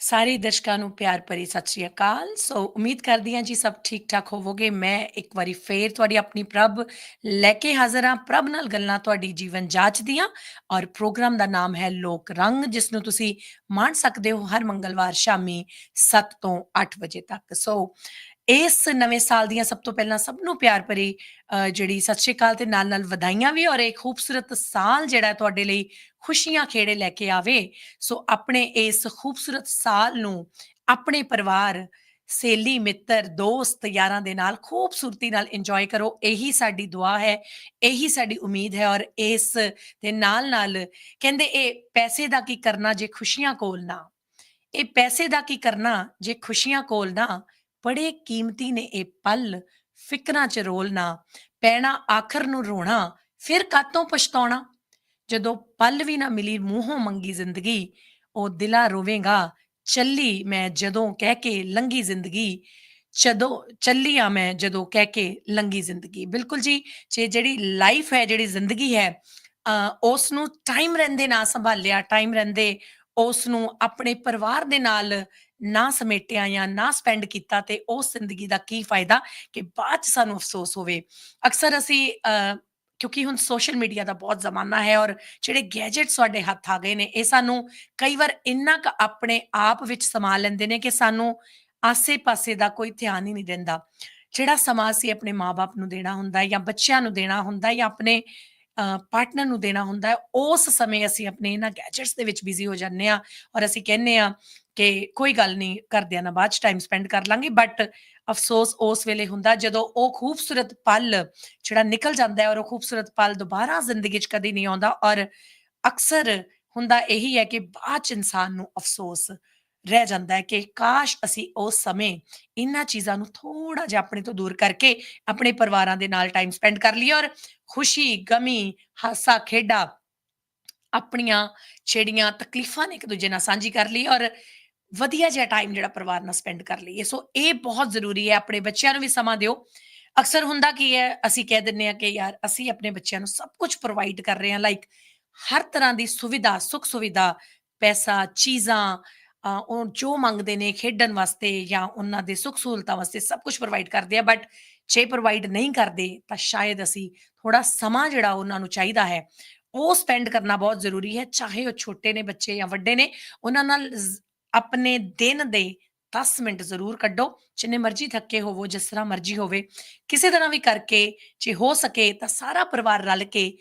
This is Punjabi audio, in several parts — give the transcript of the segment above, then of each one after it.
ਸਾਰੇ ਦਰਸ਼ਕਾਂ ਨੂੰ ਪਿਆਰ ਭਰੀ ਸਤਿ ਸ਼੍ਰੀ ਅਕਾਲ। ਸੋ ਉਮੀਦ ਕਰਦੀ ਹਾਂ ਜੀ ਸਭ ਠੀਕ ਠਾਕ ਹੋਵੋਗੇ। ਮੈਂ ਇੱਕ ਵਾਰੀ ਫੇਰ ਤੁਹਾਡੀ ਆਪਣੀ ਪ੍ਰਭ ਲੈ ਕੇ ਹਾਜ਼ਰ ਹਾਂ। ਪ੍ਰਭ ਨਾਲ ਗੱਲਾਂ ਤੁਹਾਡੀ ਜੀਵਨ ਜਾਂਚ ਦੀਆਂ ਔਰ ਪ੍ਰੋਗਰਾਮ ਦਾ ਨਾਮ ਹੈ ਲੋਕ ਰੰਗ ਜਿਸ ਨੂੰ ਤੁਸੀਂ ਮਾਣ ਸਕਦੇ ਹੋ ਹਰ ਮੰਗਲਵਾਰ ਸ਼ਾਮੀ 7 ਤੋਂ 8 ਵਜੇ ਤੱਕ। ਸੋ ਇਸ ਨਵੇਂ ਸਾਲ ਦੀਆਂ ਸਭ ਤੋਂ ਪਹਿਲਾਂ ਸਭ ਨੂੰ ਪਿਆਰ ਭਰੀ ਅ, ਜਿਹੜੀ ਸਤਿ ਸ਼੍ਰੀ ਅਕਾਲ ਤੇ ਨਾਲ ਨਾਲ ਵਧਾਈਆਂ ਵੀ ਔਰ ਇੱਕ ਖੂਬਸੂਰਤ ਸਾਲ ਜਿਹੜਾ ਤੁਹਾਡੇ ਲਈ ਖੁਸ਼ੀਆਂ ਖੇੜੇ ਲੈ ਕੇ ਆਵੇ। ਸੋ ਆਪਣੇ ਇਸ ਖੂਬਸੂਰਤ ਸਾਲ ਨੂੰ ਆਪਣੇ ਪਰਿਵਾਰ ਸਹੇਲੀ ਮਿੱਤਰ ਦੋਸਤ ਯਾਰਾਂ ਦੇ ਨਾਲ ਖੂਬਸੂਰਤੀ ਨਾਲ ਇੰਜੋਏ ਕਰੋ। ਇਹੀ ਸਾਡੀ ਦੁਆ ਹੈ ਇਹੀ ਸਾਡੀ ਉਮੀਦ ਹੈ ਔਰ ਇਸ ਦੇ ਨਾਲ ਨਾਲ ਕਹਿੰਦੇ ਇਹ ਪੈਸੇ ਦਾ ਕੀ ਕਰਨਾ ਜੇ ਖੁਸ਼ੀਆਂ ਕੋਲ ਨਾ ਇਹ ਪੈਸੇ ਦਾ ਕੀ ਕਰਨਾ ਜੇ ਖੁਸ਼ੀਆਂ ਕੋਲ ਨਾ ਬੜੇ ਕੀਮਤੀ ਨੇ ਇਹ ਪਲ। ਫਿਕਰਾਂ ਚ ਰੋਲਣਾ ਪੈਣਾ ਆਖਰ ਨੂੰ ਰੋਣਾ ਫਿਰ ਕਾਤੋਂ ਪਛਤਾਉਣਾ? ਜਦੋਂ ਪਲ ਵੀ ਨਾ ਮਿਲੀ ਮੂੰਹੋਂ ਮੰਗੀ ਜ਼ਿੰਦਗੀ ਉਹ ਦਿਲਾ ਰੋਵੇਗਾ ਚੱਲੀ ਮੈਂ ਜਦੋਂ ਕਹਿ ਕੇ ਲੰਗੀ ਜ਼ਿੰਦਗੀ ਜਦੋਂ ਚੱਲੀ ਆ ਮੈਂ ਜਦੋਂ ਕਹਿ ਕੇ ਲੰਗੀ ਜ਼ਿੰਦਗੀ। ਬਿਲਕੁਲ ਜੀ ਜੇ ਜਿਹੜੀ ਲਾਈਫ ਹੈ ਜਿਹੜੀ ਜ਼ਿੰਦਗੀ ਹੈ ਅ, ਉਸ ਨੂੰ ਟਾਈਮ ਰਹਿੰਦੇ ਨਾ ਸੰਭਾਲਿਆ ਟਾਈਮ ਰਹਿੰਦੇ ਉਸ ਨੂੰ ਆਪਣੇ ਪਰਿਵਾਰ ਦੇ ਨਾਲ ਨਾ ਸਮੇਟਿਆ ਜਾਂ ਨਾ ਸਪੈਂਡ ਕੀਤਾ ਤੇ ਉਸ ਜ਼ਿੰਦਗੀ ਦਾ ਕੀ ਫਾਇਦਾ ਕਿ ਬਾਅਦ ਚ ਸਾਨੂੰ ਅਫਸੋਸ ਹੋਵੇ। ਅਕਸਰ ਅਸੀਂ ਅ, ਕਿਉਂਕਿ ਹੁਣ ਸੋਸ਼ਲ ਮੀਡੀਆ ਦਾ ਬਹੁਤ ਜ਼ਮਾਨਾ ਹੈ ਔਰ ਜਿਹੜੇ ਗੈਜਟਸ ਸਾਡੇ ਹੱਥ ਆ ਗਏ ਨੇ ਇਹ ਸਾਨੂੰ ਕਈ ਵਾਰ ਇੰਨਾ ਕੁ ਆਪਣੇ ਆਪ ਵਿੱਚ ਸਮਾ ਲੈਂਦੇ ਨੇ ਕਿ ਸਾਨੂੰ ਆਸੇ-ਪਾਸੇ ਦਾ ਕੋਈ ਧਿਆਨ ਹੀ ਨਹੀਂ ਰਹਿੰਦਾ ਜਿਹੜਾ ਸਮਾਂ ਅਸੀਂ ਆਪਣੇ ਮਾਪੇ ਨੂੰ ਦੇਣਾ ਹੁੰਦਾ ਜਾਂ ਬੱਚਿਆਂ ਨੂੰ ਦੇਣਾ ਹੁੰਦਾ ਜਾਂ ਆਪਣੇ ਪਾਰਟਨਰ ਨੂੰ ਦੇਣਾ ਹੁੰਦਾ ਉਸ ਸਮੇਂ ਅਸੀਂ ਆਪਣੇ ਇਹਨਾਂ ਗੈਜਟਸ ਦੇ ਵਿੱਚ ਬਿਜ਼ੀ ਹੋ ਜਾਂਦੇ ਆ ਔਰ ਅਸੀਂ ਕਹਿੰਦੇ ਆ ਕਿ ਕੋਈ ਗੱਲ ਨਹੀਂ ਕਰਦਿਆਂ ਨਾਲ ਬਾਅਦ ਚ ਟਾਈਮ ਸਪੈਂਡ ਕਰ ਲਾਂਗੇ। ਬਟ ਅਫਸੋਸ ਉਸ ਵੇਲੇ ਹੁੰਦਾ ਜਦੋਂ ਉਹ ਖੂਬਸੂਰਤ ਪਲ ਜਿਹੜਾ ਨਿਕਲ ਜਾਂਦਾ ਹੈ ਔਰ ਉਹ ਖੂਬਸੂਰਤ ਪਲ ਦੁਬਾਰਾ ਜ਼ਿੰਦਗੀ 'ਚ ਕਦੀ ਨਹੀਂ ਆਉਂਦਾ। ਔਰ ਅਕਸਰ ਹੁੰਦਾ ਇਹੀ ਹੈ ਕਿ ਬਾਅਦ 'ਚ ਇਨਸਾਨ ਨੂੰ ਅਫਸੋਸ ਰਹਿ ਜਾਂਦਾ ਹੈ ਕਿ ਕਾਸ਼ ਅਸੀਂ ਉਸ ਸਮੇਂ ਇਹਨਾਂ ਚੀਜ਼ਾਂ ਨੂੰ ਥੋੜਾ ਜਿਹਾ ਆਪਣੇ ਤੋਂ ਦੂਰ ਕਰਕੇ ਆਪਣੇ ਪਰਿਵਾਰਾਂ ਦੇ ਨਾਲ ਟਾਈਮ ਸਪੈਂਡ ਕਰ ਲਈਏ ਔਰ ਖੁਸ਼ੀ, ਗਮੀ, ਹਾਸਾ, ਖੇਡਾ ਆਪਣੀਆਂ ਜਿਹੜੀਆਂ ਤਕਲੀਫਾਂ ਨੇ ਇੱਕ ਦੂਜੇ ਨਾਲ ਸਾਂਝੀ ਕਰ ਲਈ ਔਰ ਵਧੀਆ ਜਿਹਾ ਟਾਈਮ ਜਿਹੜਾ ਪਰਿਵਾਰ ਨਾਲ ਸਪੈਂਡ ਕਰ ਲਈਏ। ਸੋ ਇਹ ਬਹੁਤ ਜ਼ਰੂਰੀ ਹੈ, ਆਪਣੇ ਬੱਚਿਆਂ ਨੂੰ ਵੀ ਸਮਾਂ ਦਿਓ। ਅਕਸਰ ਹੁੰਦਾ ਕੀ ਹੈ, ਅਸੀਂ ਕਹਿ ਦਿੰਨੇ ਆ ਕਿ ਯਾਰ, ਅਸੀਂ ਆਪਣੇ ਬੱਚਿਆਂ ਨੂੰ ਸਭ ਕੁਝ ਪ੍ਰੋਵਾਈਡ ਕਰ ਰਹੇ ਹਾਂ ਲਾਈਕ ਹਰ ਤਰ੍ਹਾਂ ਦੀ ਸੁਵਿਧਾ, ਸੁੱਖ ਸੁਵਿਧਾ, ਪੈਸਾ, ਚੀਜ਼ਾਂ ਉਹ ਜੋ ਮੰਗਦੇ ਨੇ ਖੇਡਣ ਵਾਸਤੇ ਜਾਂ ਉਹਨਾਂ ਦੇ ਸੁੱਖ ਸਹੂਲਤਾਂ ਵਾਸਤੇ ਸਭ ਕੁਝ ਪ੍ਰੋਵਾਈਡ ਕਰਦੇ ਆ ਬਟ ਜੇ ਪ੍ਰੋਵਾਈਡ ਨਹੀਂ ਕਰਦੇ, ਤਾਂ ਸ਼ਾਇਦ ਅਸੀਂ ਥੋੜਾ ਸਮਾਂ ਜਿਹੜਾ ਉਹਨਾਂ ਨੂੰ ਚਾਹੀਦਾ ਹੈ, ਉਹ ਸਪੈਂਡ ਕਰਨਾ ਬਹੁਤ ਜ਼ਰੂਰੀ ਹੈ। ਚਾਹੇ ਉਹ ਛੋਟੇ ਨੇ ਬੱਚੇ ਜਾਂ ਵੱਡੇ ਨੇ, ਉਹਨਾਂ ਨਾਲ ਆਪਣੇ ਦਿਨ ਦੇ 10 ਮਿੰਟ ਜ਼ਰੂਰ ਕੱਢੋ, ਜਿੰਨੇ ਮਰਜ਼ੀ ਥੱਕੇ ਹੋਵੋ, ਜਿਸ ਤਰ੍ਹਾਂ ਮਰਜ਼ੀ ਹੋਵੇ, ਕਿਸੇ ਤਰ੍ਹਾਂ ਵੀ ਕਰਕੇ ਜੇ ਹੋ ਸਕੇ ਤਾਂ ਸਾਰਾ ਪਰਿਵਾਰ ਰਲ ਕੇ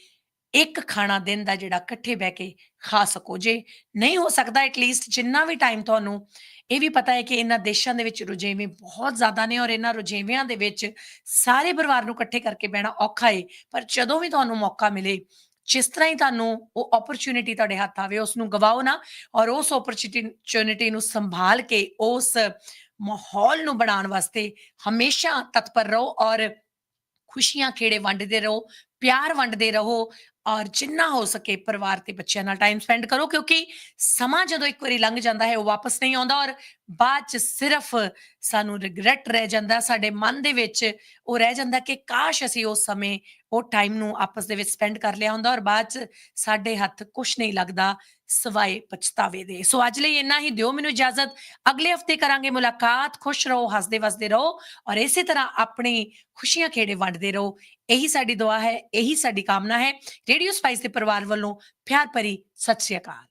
ਇੱਕ ਖਾਣਾ ਦਿਨ ਦਾ ਜਿਹੜਾ ਇਕੱਠੇ ਬਹਿ ਕੇ ਖਾ ਸਕੋ। ਜੇ ਨਹੀਂ ਹੋ ਸਕਦਾ ਐਟਲੀਸਟ ਜਿੰਨਾ ਵੀ ਟਾਈਮ ਤੁਹਾਨੂੰ, ਇਹ ਵੀ ਪਤਾ ਹੈ ਕਿ ਇਹਨਾਂ ਦੇਸ਼ਾਂ ਦੇ ਵਿੱਚ ਰੁਝੇਵੇਂ ਬਹੁਤ ਜ਼ਿਆਦਾ ਨੇ ਔਰ ਇਹਨਾਂ ਰੁਝੇਵਿਆਂ ਦੇ ਵਿੱਚ ਸਾਰੇ ਪਰਿਵਾਰ ਨੂੰ ਇਕੱਠੇ ਕਰਕੇ ਬਹਿਣਾ ਔਖਾ ਹੈ ਪਰ ਜਦੋਂ ਵੀ ਤੁਹਾਨੂੰ ਮੌਕਾ ਮਿਲੇ ਜਿਸ ਤਰ੍ਹਾਂ ਹੀ ਤੁਹਾਨੂੰ ਉਹ ਓਪਰਚੁਨਿਟੀ ਤੁਹਾਡੇ ਹੱਥ ਆਵੇ ਉਸ ਨੂੰ ਗਵਾਓ ਨਾ ਔਰ ਉਸ ਓਪਰਚ्युनिटी ਨੂੰ ਸੰਭਾਲ ਕੇ ਉਸ ਮਾਹੌਲ ਨੂੰ ਬਣਾਉਣ ਵਾਸਤੇ ਹਮੇਸ਼ਾ ਤਤਪਰ ਰਹੋ ਔਰ ਖੁਸ਼ੀਆਂ ਖੇੜੇ ਵੰਡਦੇ ਰਹੋ, ਪਿਆਰ ਵੰਡਦੇ ਰਹੋ ਔਰ ਜਿੰਨਾ ਹੋ ਸਕੇ ਪਰਿਵਾਰ ਤੇ ਬੱਚਿਆਂ ਨਾਲ ਟਾਈਮ ਸਪੈਂਡ ਕਰੋ ਕਿਉਂਕਿ ਸਮਾਂ ਜਦੋਂ ਇੱਕ ਵਾਰੀ ਲੰਘ ਜਾਂਦਾ ਹੈ, ਉਹ ਵਾਪਸ ਨਹੀਂ ਆਉਂਦਾ ਔਰ ਬਾਅਦ ਚ ਸਿਰਫ ਸਾਨੂੰ ਰਿਗਰੈਟ ਰਹਿ ਜਾਂਦਾ, ਸਾਡੇ ਮਨ ਦੇ ਵਿੱਚ ਉਹ ਰਹਿ ਜਾਂਦਾ ਕਿ ਕਾਸ਼ ਅਸੀਂ ਉਸ ਸਮੇਂ ਉਹ ਟਾਈਮ ਨੂੰ ਆਪਸ ਦੇ ਵਿੱਚ ਸਪੈਂਡ ਕਰ ਲਿਆ ਹੁੰਦਾ ਔਰ ਬਾਅਦ ਚ ਸਾਡੇ ਹੱਥ ਕੁਝ ਨਹੀਂ ਲੱਗਦਾ ਸਵਾਏ ਪਛਤਾਵੇ ਦੇ। ਸੋ ਅੱਜ ਲਈ ਇੰਨਾ ਹੀ ਦਿਓ, ਮੈਨੂੰ ਇਜਾਜ਼ਤ। ਅਗਲੇ ਹਫ਼ਤੇ ਕਰਾਂਗੇ ਮੁਲਾਕਾਤ। ਖੁਸ਼ ਰਹੋ, ਹੱਸਦੇ ਵਸਦੇ ਰਹੋ ਔਰ ਇਸੇ ਤਰ੍ਹਾਂ ਆਪਣੀ ਖੁਸ਼ੀਆਂ ਖੇੜੇ ਵੰਡਦੇ ਰਹੋ। ਇਹੀ ਸਾਡੀ ਦੁਆ ਹੈ, ਇਹੀ ਸਾਡੀ ਕਾਮਨਾ ਹੈ। ਰੇਡੀਓ ਸਪਾਈਸ ਦੇ ਪਰਿਵਾਰ ਵੱਲੋਂ ਪਿਆਰ ਭਰੀ ਸਤਿ ਸ਼੍ਰੀ ਅਕਾਲ।